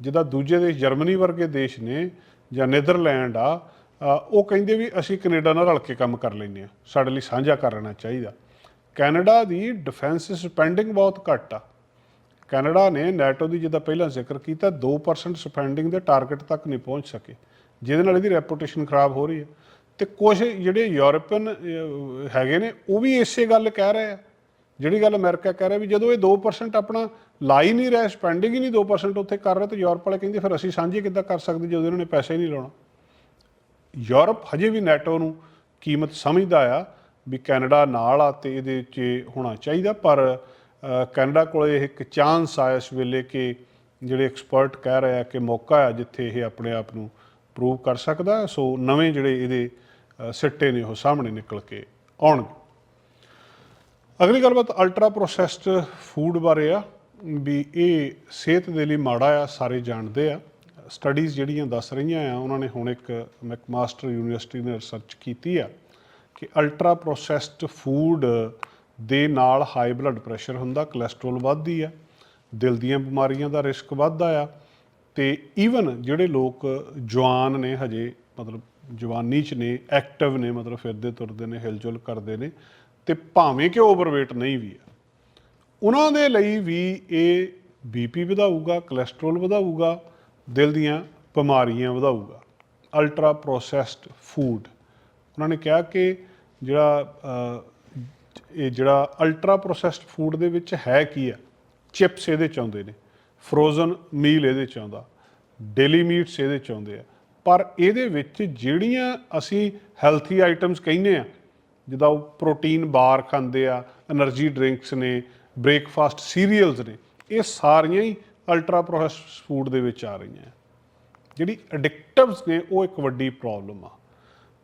ਜਿੱਦਾਂ ਦੂਜੇ ਦੇਸ਼, ਜਰਮਨੀ ਵਰਗੇ ਦੇਸ਼ ਨੇ ਜਾਂ ਨੀਦਰਲੈਂਡ ਆ ਉਹ ਕਹਿੰਦੇ ਵੀ ਅਸੀਂ ਕੈਨੇਡਾ ਨਾਲ ਰਲ ਕੇ ਕੰਮ ਕਰ ਲੈਂਦੇ ਆ ਸਾਡੇ ਲਈ ਸਾਂਝਾ ਕਰ ਕਰਨਾ ਚਾਹੀਦਾ। ਕੈਨੇਡਾ ਦੀ ਡਿਫੈਂਸ ਸਪੈਂਡਿੰਗ ਬਹੁਤ ਘੱਟ ਆ। ਕੈਨੇਡਾ ਨੇ ਨੈਟੋ ਦੀ ਜਿੱਦਾਂ ਪਹਿਲਾਂ ਜ਼ਿਕਰ ਕੀਤਾ 2% ਸਪੈਂਡਿੰਗ ਦੇ ਟਾਰਗੇਟ ਤੱਕ ਨਹੀਂ ਪਹੁੰਚ ਸਕੇ। ਜਿਹਦੇ ਨਾਲ ਇਹਦੀ ਰੈਪੂਟੇਸ਼ਨ ਖਰਾਬ ਹੋ ਰਹੀ ਹੈ। ਤੇ ਕੁਝ ਜਿਹੜੇ ਯੂਰਪੀਅਨ ਹੈਗੇ ਨੇ, ਉਹ ਵੀ ਇਸੇ ਗੱਲ ਕਹਿ ਰਹੇ ਆ। ਜਿਹੜੀ ਗੱਲ ਅਮਰੀਕਾ ਕਹਿ ਰਿਹਾ ਵੀ ਜਦੋਂ ਇਹ 2% ਆਪਣਾ ਲਾ ਹੀ ਨਹੀਂ ਰਿਹਾ ਸਪੈਂਡਿੰਗ ਹੀ ਨਹੀਂ 2% ਉੱਥੇ ਕਰ ਰਿਹਾ, ਤੇ ਯੂਰਪ ਵਾਲੇ ਕਹਿੰਦੇ ਫਿਰ ਅਸੀਂ ਸਾਂਝੇ ਕਿੱਦਾਂ ਕਰ ਸਕਦੇ ਜਦੋਂ ਇਹਨਾਂ ਨੇ ਪੈਸੇ ਹੀ ਨਹੀਂ ਲਾਉਣਾ। ਯੂਰਪ ਹਜੇ ਵੀ ਨੈਟੋ ਨੂੰ ਕੀਮਤ ਸਮਝਦਾ ਆ ਵੀ ਕੈਨੇਡਾ ਨਾਲ ਆ ਤੇ ਇਹਦੇ 'ਚ ਹੋਣਾ ਚਾਹੀਦਾ, ਪਰ ਕੈਨੇਡਾ ਕੋਲ ਇਹ ਇੱਕ ਚਾਂਸ ਆ ਇਸ ਵੇਲੇ ਕਿ ਜਿਹੜੇ ਐਕਸਪਰਟ ਕਹਿ ਰਹੇ ਆ ਕਿ ਮੌਕਾ ਆ ਜਿੱਥੇ ਇਹ ਆਪਣੇ ਆਪ ਨੂੰ ਪ੍ਰੂਵ ਕਰ ਸਕਦਾ, ਸੋ ਨਵੇਂ ਜਿਹੜੇ ਇਹਦੇ ਸਿੱਟੇ ਨੇ ਉਹ ਸਾਹਮਣੇ ਨਿਕਲ ਕੇ ਆਉਣਗੇ। ਅਗਲੀ ਗੱਲਬਾਤ ਅਲਟਰਾ ਪ੍ਰੋਸੈਸਡ ਫੂਡ ਬਾਰੇ ਆ, ਵੀ ਇਹ ਸਿਹਤ ਦੇ ਲਈ ਮਾੜਾ ਆ, ਸਾਰੇ ਜਾਣਦੇ ਆ। ਸਟੱਡੀਜ਼ ਜਿਹੜੀਆਂ ਦੱਸ ਰਹੀਆਂ ਆ, ਉਹਨਾਂ ਨੇ ਹੁਣ ਇੱਕ ਮੈਕਮਾਸਟਰ ਯੂਨੀਵਰਸਿਟੀ ਨੇ ਰਿਸਰਚ ਕੀਤੀ ਆ ਕਿ ਅਲਟਰਾ ਪ੍ਰੋਸੈਸਡ ਫੂਡ ਦੇ ਨਾਲ ਹਾਈ ਬਲੱਡ ਪ੍ਰੈਸ਼ਰ ਹੁੰਦਾ ਕੋਲੇਸਟ੍ਰੋਲ ਵੱਧਦੀ ਆ, ਦਿਲ ਦੀਆਂ ਬਿਮਾਰੀਆਂ ਦਾ ਰਿਸਕ ਵੱਧਦਾ ਆ, ਤੇ ਈਵਨ ਜਿਹੜੇ ਲੋਕ ਜਵਾਨ ਨੇ ਹਜੇ, ਮਤਲਬ ਜਵਾਨੀ ਚ ਨੇ ਐਕਟਿਵ ਨੇ, ਮਤਲਬ ਫਿਰਦੇ ਤੁਰਦੇ ਨੇ, ਹਿਲਜੁਲ ਕਰਦੇ ਨੇ, ਤੇ ਭਾਵੇਂ ਕਿ ਓਵਰਵੇਟ ਨਹੀਂ ਵੀ ਆ, ਉਹਨਾਂ ਦੇ ਲਈ ਵੀ ਇਹ ਬੀਪੀ ਵਧਾਊਗਾ ਕੋਲੇਸਟ੍ਰੋਲ ਵਧਾਊਗਾ ਦਿਲ ਦੀਆਂ ਬਿਮਾਰੀਆਂ ਵਧਾਊਗਾ। ਅਲਟਰਾ ਪ੍ਰੋਸੈਸਡ ਫੂਡ ਉਹਨਾਂ ਨੇ ਕਿਹਾ ਕਿ ਜਿਹੜਾ ਇਹ ਜਿਹੜਾ ਅਲਟਰਾ ਪ੍ਰੋਸੈਸਡ ਫੂਡ ਦੇ ਵਿੱਚ ਹੈ ਕੀ ਆ? ਚਿਪਸ ਇਹਦੇ ਚ ਆਉਂਦੇ ਨੇ। ਫਰੋਜ਼ਨ ਮੀਲ ਇਹਦੇ ਚ ਆਉਂਦਾ। ਡੇਲੀ ਮੀਟਸ ਇਹਦੇ ਚ ਆਉਂਦੇ ਆ। ਪਰ ਇਹਦੇ ਵਿੱਚ ਜਿਹੜੀਆਂ ਅਸੀਂ ਹੈਲਥੀ ਆਈਟਮਸ ਕਹਿੰਦੇ ਆ, ਜਿਦਾ ਉਹ ਪ੍ਰੋਟੀਨ ਬਾਰ ਖਾਂਦੇ ਆ એનર્ਜੀ ਡਰਿੰਕਸ ਨੇ ਬ੍ਰੇਕਫਾਸਟ ਸੀਰੀਅਲਸ ਨੇ, ਇਹ ਸਾਰੀਆਂ ਹੀ ਅਲਟਰਾ ਪ੍ਰੋਸੈਸ ਫੂਡ ਦੇ ਵਿੱਚ ਆ ਰਹੀਆਂ। ਜਿਹੜੀ ਐਡਿਕਟਿਵਸ ਨੇ, ਉਹ ਇੱਕ ਵੱਡੀ ਪ੍ਰੋਬਲਮ ਆ।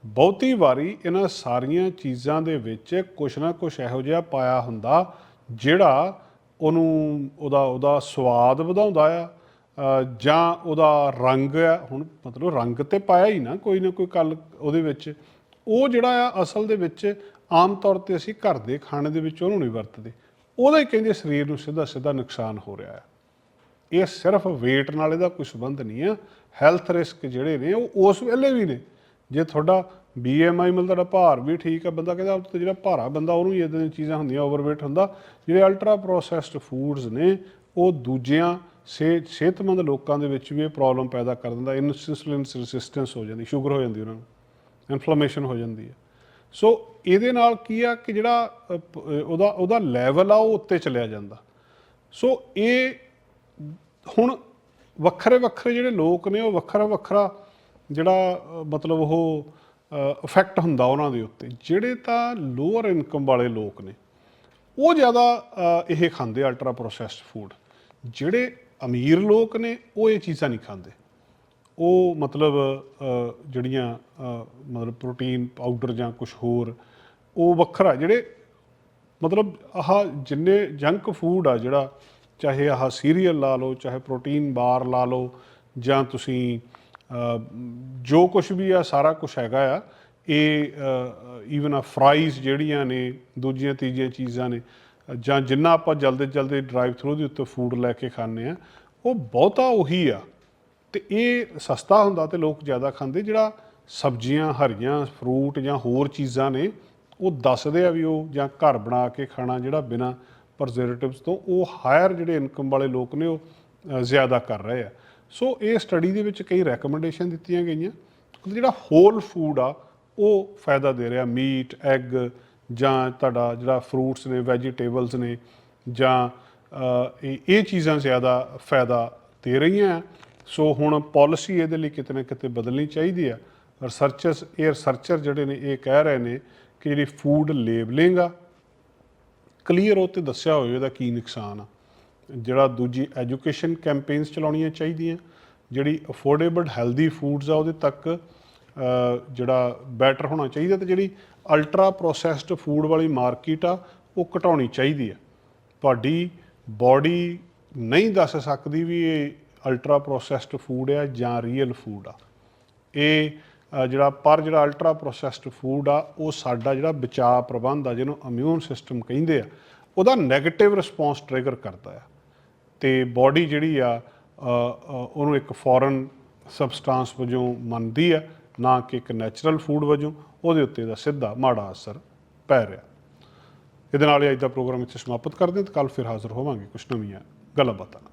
ਬਹੁਤੀ ਵਾਰੀ ਇਹਨਾਂ ਸਾਰੀਆਂ ਚੀਜ਼ਾਂ ਦੇ ਵਿੱਚ ਕੁਛ ਨਾ ਕੁਛ ਇਹੋ ਜਿਹਾ ਪਾਇਆ ਹੁੰਦਾ, ਜਿਹੜਾ ਉਹਨੂੰ, ਉਹਦਾ ਉਹਦਾ ਸਵਾਦ ਵਧਾਉਂਦਾ ਆ ਜਾਂ ਉਹਦਾ ਰੰਗ ਆ, ਹੁਣ ਮਤਲਬ ਰੰਗ ਤੇ ਪਾਇਆ ਹੀ ਨਾ, ਕੋਈ ਨਾ ਕੋਈ ਕੱਲ ਉਹਦੇ ਵਿੱਚ। ਉਹ ਜਿਹੜਾ ਆ, ਅਸਲ ਦੇ ਵਿੱਚ ਆਮ ਤੌਰ ਤੇ ਅਸੀਂ ਘਰ ਦੇ ਖਾਣੇ ਦੇ ਵਿੱਚ ਉਹਨੂੰ ਨਹੀਂ ਵਰਤਦੇ। ਉਹਦਾ ਹੀ ਕਹਿੰਦੇ ਸਰੀਰ ਨੂੰ ਸਿੱਧਾ ਸਿੱਧਾ ਨੁਕਸਾਨ ਹੋ ਰਿਹਾ ਹੈ ਇਹ ਸਿਰਫ weight ਨਾਲ ਇਹਦਾ ਕੋਈ ਸੰਬੰਧ ਨਹੀਂ ਆ। ਹੈਲਥ ਰਿਸਕ ਜਿਹੜੇ ਨੇ, ਉਹ ਉਸ ਵੇਲੇ ਵੀ ਨੇ। ਜੇ ਤੁਹਾਡਾ BMI ਮਤਲਬ ਤੁਹਾਡਾ ਭਾਰ ਵੀ ਠੀਕ ਆ, ਬੰਦਾ ਕਹਿੰਦਾ ਤੇ ਜਿਹੜਾ ਭਾਰਾ ਬੰਦਾ, ਉਹਨੂੰ ਹੀ ਇਦਾਂ ਦੀਆਂ ਚੀਜ਼ਾਂ ਹੁੰਦੀਆਂ ਓਵਰਵੇਟ ਹੁੰਦਾ। ਜਿਹੜੇ ਅਲਟਰਾ ਪ੍ਰੋਸੈਸਡ ਫੂਡਸ ਨੇ, ਉਹ ਦੂਜਿਆਂ ਸਿਹ- ਸਿਹਤਮੰਦ ਲੋਕਾਂ ਦੇ ਵਿੱਚ ਵੀ ਇਹ ਪ੍ਰੋਬਲਮ ਪੈਦਾ ਕਰ ਦਿੰਦਾ। ਇਨਸੂਲਿਨ ਰੈਸਿਸਟੈਂਸ ਹੋ ਜਾਂਦੀ ਸ਼ੂਗਰ ਹੋ ਜਾਂਦੀ ਉਹਨਾਂ ਨੂੰ ਇਨਫਲੇਮੇਸ਼ਨ ਹੋ ਜਾਂਦੀ ਹੈ ਸੋ ਇਹਦੇ ਨਾਲ ਕੀ ਆ ਕਿ ਜਿਹੜਾ ਉਹਦਾ ਉਹਦਾ ਲੈਵਲ ਆ, ਉਹ ਉੱਤੇ ਚਲਿਆ ਜਾਂਦਾ। ਸੋ ਇਹ ਹੁਣ ਵੱਖਰੇ ਵੱਖਰੇ ਜਿਹੜੇ ਲੋਕ ਨੇ, ਉਹ ਵੱਖਰਾ ਵੱਖਰਾ ਜਿਹੜਾ ਮਤਲਬ ਉਹ ਇਫੈਕਟ ਹੁੰਦਾ ਉਹਨਾਂ ਦੇ ਉੱਤੇ। ਜਿਹੜੇ ਤਾਂ ਲੋਅਰ ਇਨਕਮ ਵਾਲੇ ਲੋਕ ਨੇ, ਉਹ ਜ਼ਿਆਦਾ ਇਹ ਖਾਂਦੇ ਅਲਟਰਾ ਪ੍ਰੋਸੈਸਡ ਫੂਡ ਜਿਹੜੇ ਅਮੀਰ ਲੋਕ ਨੇ, ਉਹ ਇਹ ਚੀਜ਼ਾਂ ਨਹੀਂ ਖਾਂਦੇ। ਉਹ ਮਤਲਬ ਜਿਹੜੀਆਂ ਮਤਲਬ ਪ੍ਰੋਟੀਨ ਪਾਊਡਰ ਜਾਂ ਕੁਝ ਹੋਰ, ਉਹ ਵੱਖਰਾ। ਜਿਹੜੇ ਮਤਲਬ ਆਹ ਜਿੰਨੇ ਜੰਕ ਫੂਡ ਆ ਜਿਹੜਾ ਚਾਹੇ ਆਹ ਸੀਰੀਅਲ ਲਾ ਲਓ, ਚਾਹੇ ਪ੍ਰੋਟੀਨ ਬਾਰ ਲਾ ਲਓ, ਜਾਂ ਤੁਸੀਂ ਜੋ ਕੁਝ ਵੀ ਆ, ਸਾਰਾ ਕੁਝ ਹੈਗਾ ਆ, ਇਹ ਈਵਨ ਆ ਫਰਾਈਜ਼ ਜਿਹੜੀਆਂ ਨੇ, ਦੂਜੀਆਂ ਤੀਜੀਆਂ ਚੀਜ਼ਾਂ ਨੇ, ਜਾਂ ਜਿੰਨਾ ਆਪਾਂ ਜਲਦੀ ਜਲਦੀ ਡਰਾਈਵ ਥਰੂ ਦੇ ਉੱਤੇ ਫੂਡ ਲੈ ਕੇ ਖਾਂਦੇ ਆ, ਉਹ ਬਹੁਤਾ ਉਹੀ ਆ। ਤੇ ਇਹ ਸਸਤਾ ਹੁੰਦਾ ਤੇ ਲੋਕ ਜ਼ਿਆਦਾ ਖਾਂਦੇ, ਜਿਹੜਾ ਸਬਜ਼ੀਆਂ, ਹਰੀਆਂ ਫਰੂਟ ਜਾਂ ਹੋਰ ਚੀਜ਼ਾਂ ਨੇ, ਉਹ ਦੱਸਦੇ ਆ ਵੀ ਉਹ ਜਾਂ ਘਰ ਬਣਾ ਕੇ ਖਾਣਾ ਜਿਹੜਾ ਬਿਨਾ ਪ੍ਰਜ਼ਰਵੇਟਿਵਸ ਤੋਂ ਉਹ ਹਾਇਰ ਜਿਹੜੇ ਇਨਕਮ ਵਾਲੇ ਲੋਕ ਨੇ ਉਹ ਜ਼ਿਆਦਾ ਕਰ ਰਹੇ ਆ। ਸੋ ਇਹ ਸਟੱਡੀ ਦੇ ਵਿੱਚ ਕਈ ਰეკਮੈਂਡੇਸ਼ਨ ਦਿੱਤੀਆਂ ਗਈਆਂ। ਜਿਹੜਾ ਹੋਲ ਫੂਡ ਆ, ਉਹ ਫਾਇਦਾ ਦੇ ਰਿਹਾ। ਮੀਟ ਐਗ ਜਾਂ ਤੁਹਾਡਾ ਜਿਹੜਾ ਫਰੂਟਸ ਨੇ ਵੈਜੀਟੇਬਲਸ ਨੇ, ਜਾਂ ਇਹ ਇਹ ਚੀਜ਼ਾਂ ਜ਼ਿਆਦਾ ਫਾਇਦਾ ਦੇ ਰਹੀਆਂ ਆ। ਸੋ ਹੁਣ ਪਾਲਿਸੀ ਇਹਦੇ ਲਈ ਕਿਤੇ ਨਾ ਕਿਤੇ ਬਦਲਣੀ ਚਾਹੀਦੀ ਆ। ਰਿਸਰਚਰਸ ਇਹ ਰਿਸਰਚਰ ਜਿਹੜੇ ਨੇ, ਇਹ ਕਹਿ ਰਹੇ ਨੇ ਕਿ ਜਿਹੜੀ ਫੂਡ ਲੇਬਲਿੰਗ ਆ ਕਲੀਅਰ ਉਹ ਤੇ ਦੱਸਿਆ ਹੋਵੇ ਇਹਦਾ ਕੀ ਨੁਕਸਾਨ ਆ। ਜਿਹੜਾ ਦੂਜੀ ਐਜੂਕੇਸ਼ਨ ਕੈਂਪੇਨਸ ਚਲਾਉਣੀਆਂ ਚਾਹੀਦੀਆਂ, ਜਿਹੜੀ ਅਫੋਰਡੇਬਲ ਹੈਲਦੀ ਫੂਡਸ ਆ, ਉਹਦੇ ਤੱਕ ਜਿਹੜਾ ਬੈਟਰ ਹੋਣਾ ਚਾਹੀਦਾ ਤੇ ਜਿਹੜੀ ਅਲਟਰਾ ਪ੍ਰੋਸੈਸਡ ਫੂਡ ਵਾਲੀ ਮਾਰਕੀਟ ਆ, ਉਹ ਘਟਾਉਣੀ ਚਾਹੀਦੀ ਆ। ਤੁਹਾਡੀ ਬਾਡੀ ਨਹੀਂ ਦੱਸ ਸਕਦੀ ਵੀ ਇਹ ਅਲਟਰਾ ਪ੍ਰੋਸੈਸਡ ਫੂਡ ਆ ਜਾਂ ਰੀਅਲ ਫੂਡ ਆ। ਇਹ ਜਿਹੜਾ ਪਰ ਜਿਹੜਾ ਅਲਟਰਾ ਪ੍ਰੋਸੈਸਡ ਫੂਡ ਆ, ਉਹ ਸਾਡਾ ਜਿਹੜਾ ਬਚਾਅ ਪ੍ਰਬੰਧ ਆ, ਜਿਹਨੂੰ ਇਮਿਊਨ ਸਿਸਟਮ ਕਹਿੰਦੇ ਆ, ਉਹਦਾ 네ਗੇਟਿਵ ਰਿਸਪੌਂਸ ਟ੍ਰਿਗਰ ਕਰਦਾ ਆ। ਤੇ ਬਾਡੀ ਜਿਹੜੀ ਆ ਉਹਨੂੰ ਇੱਕ ਫੋਰਨ ਸਬਸਟੈਂਸ ਵਜੋਂ ਮੰਨਦੀ ਆ, ਨਾ ਕਿ ਇੱਕ ਨੈਚੁਰਲ ਫੂਡ ਵਜੋਂ, ਉਹਦੇ ਉੱਤੇ ਦਾ ਸਿੱਧਾ ਮਾੜਾ ਅਸਰ ਪੈ ਰਿਹਾ। ਇਹਦੇ ਨਾਲ ਹੀ ਅੱਜ ਦਾ ਪ੍ਰੋਗਰਾਮ ਇੱਥੇ ਸਮਾਪਤ ਕਰਦੇ ਹਾਂ ਤੇ ਕੱਲ ਫਿਰ ਹਾਜ਼ਰ ਹੋਵਾਂਗੇ ਕੁਝ ਨਵੀਆਂ ਗੱਲਾਂ ਬਾਤਾਂ ਨਾਲ।